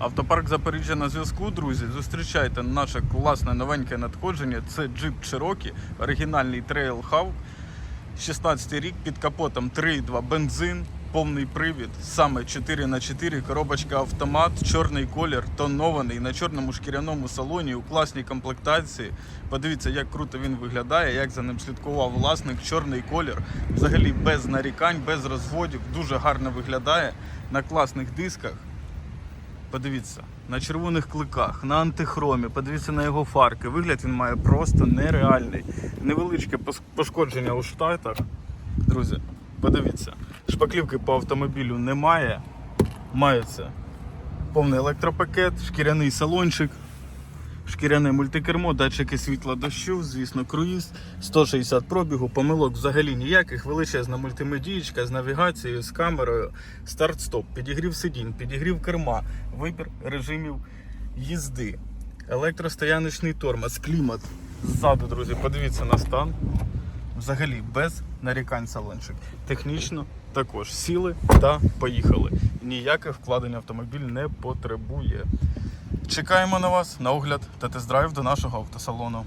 Автопарк Запоріжжя на зв'язку, друзі. Зустрічайте наше класне новеньке надходження. Це Jeep Cherokee, оригінальний Trailhawk. 16 рік під капотом 3,2 бензин, повний привід, саме 4х4, коробочка автомат, чорний колір, тонований на чорному шкіряному салоні у класній комплектації. Подивіться, як круто він виглядає, як за ним слідкував власник, чорний колір, взагалі без нарікань, без розводів, дуже гарно виглядає на класних дисках. Подивіться, на червоних кликах, на антихромі, подивіться на його фарки. Вигляд він має просто нереальний. Невеличке пошкодження у штатах. Друзі, подивіться. Шпаклівки по автомобілю немає. Мається повний електропакет, шкіряний салончик, шкіряне мультикермо, датчики світла дощу, звісно, круїз, 160 пробігу, помилок взагалі ніяких, величезна мультимедієчка з навігацією, з камерою, старт-стоп, підігрів сидінь, підігрів керма, вибір режимів їзди, електростояночний тормоз, клімат. Ззаду, друзі, подивіться на стан. Взагалі без нарікань салончик. Технічно також сіли та поїхали. Ніяких вкладень автомобіль не потребує. Чекаємо на вас на огляд та тест-драйв до нашого автосалону.